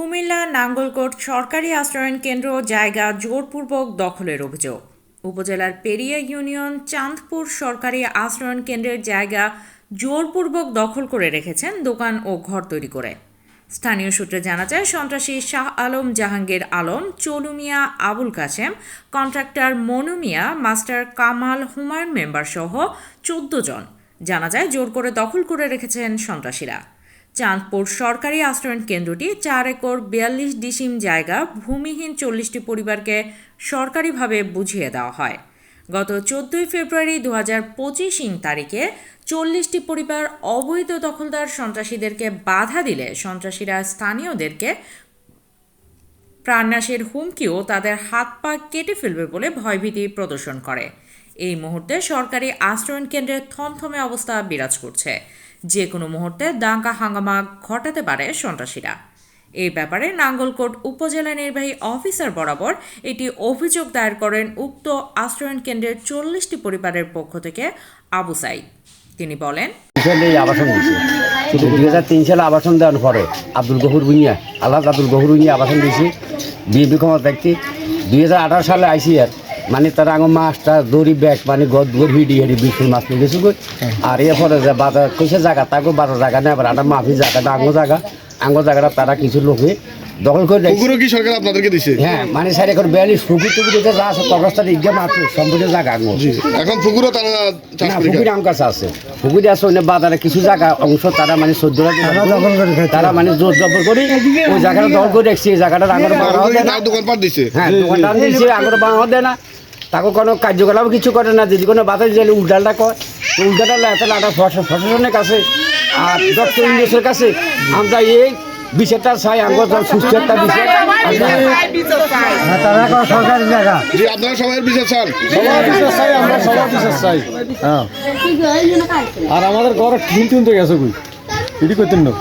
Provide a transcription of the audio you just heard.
কুমিল্লা নাঙ্গলকোট সরকারি আশ্রয়ণ কেন্দ্র জায়গা জোরপূর্বক দখলের অভিযোগ। উপজেলার পেরিয়া ইউনিয়ন চাঁদপুর সরকারি আশ্রয়ণ কেন্দ্রের জায়গা জোরপূর্বক দখল করে রেখেছেন দোকান ও ঘর তৈরি করে। স্থানীয় সূত্রে জানা যায়, সন্ত্রাসী Shah Alam Jahangir Alam Chalumia Abul Kashem contractor Monumia master Kamal Humayun member সহ চোদ্দ জন। জানা যায়, জোর করে দখল করে রেখেছেন সন্ত্রাসীরা। চাঁদপুর সরকারি আশ্রয়ণ কেন্দ্রটি চার একর বিয়াল্লিশ ডিসিম জায়গা, ভূমিহীন চল্লিশটি পরিবারকে সরকারিভাবে বুঝিয়ে দেওয়া হয়। গত চোদ্দই ফেব্রুয়ারি দু হাজার পঁচিশ তারিখে চল্লিশটি পরিবার অবৈধ দখলদার সন্ত্রাসীদেরকে বাধা দিলে সন্ত্রাসীরা স্থানীয়দেরকে প্রাণনাশের হুমকিও তাদের হাত পা কেটে ফেলবে বলে ভয়ভীতি প্রদর্শন করে। এই মুহূর্তে সরকারি আশ্রয়ণ কেন্দ্রের থমথমে অবস্থা বিরাজ করছে। যে কোনো মুহূর্তে দাঙ্গা হাঙ্গামা ঘটাতে পারে সন্ত্রাসীরা। এই ব্যাপারে নাঙ্গলকোট উপজেলা নির্বাহী অফিসার বরাবর একটি অভিযোগ দায়ের করেন উক্ত আশ্রয়ণ কেন্দ্রের চল্লিশটি পরিবারের পক্ষ থেকে আবু সাইদ। তিনি বলেন আবাসন দিয়েছে। দুই হাজার তিন সালে আবাসন দেওয়ার পরে আব্দুল গফুর ভুঁইয়া আল্লাহ আব্দুল গফুর ভুঁইয়া আবাসন দিয়েছে। বিএনপি ক্ষমতা ব্যক্তি। দুই হাজার আঠারো সালে আইসি আর মানে তারা আঙ মাছটা দড়ি ব্যাগ মানে গদ গড় হিডি হেডি বিপুল মাছ নিয়ে গেছে গো। আর এরপরে যে বাজার কইসে জায়গা তাকে বাজার জায়গা নেই আবার একটা মাফি জায়গাটা আঙ্গ জায়গা। আঙ্গ জায়গাটা তারা কিছু লোকে দখল করে। পুকুরও কি সরকার আপনাদেরকে দিছে? হ্যাঁ মানে সাইড এখন বিয়াল্লিশ পুকুর টুকুর দিতে যা আছে কবরস্থান ইজ্ঞা মাত্র সম্পূর্ণ জায়গা আঙ্গ এখন পুকুরও তারা না করে পুকুরে খায়। আম গাছ আছে। পুকুরে আছে অন্য বাজারে কিছু জায়গা অংশ তারা মানে সদ্যরা তারা মানে জোর জবর করে ওই জায়গাটা দখল করে রাখছে এই জায়গাটা দেয় না। তার দোকানপাট দিছে। হ্যাঁ দোকানদার দিচ্ছে আঙুর বাড়াও দেয় না। তাকে কোনো কার্যকলাপ কিছু করে না যদি কোনো বাতাস দিলে উল্টালটা কয় তো উল্টাটা এত লাটা প্রশাসনের কাছে আর ডক্টর ইংলিশের কাছে আমরা এই বিষয়টা চাই আঙ্গুর সুস্থ একটা বিষয় তারা সরকারি জায়গা। যে আপনারা সবাই বিচার চান। সবার বিশ্বাস চাই আমরা সবার বিশ্বাস চাই। হ্যাঁ। আর আমাদের ঘর টিন টিন তো গেছে কই? এটি করতেন না।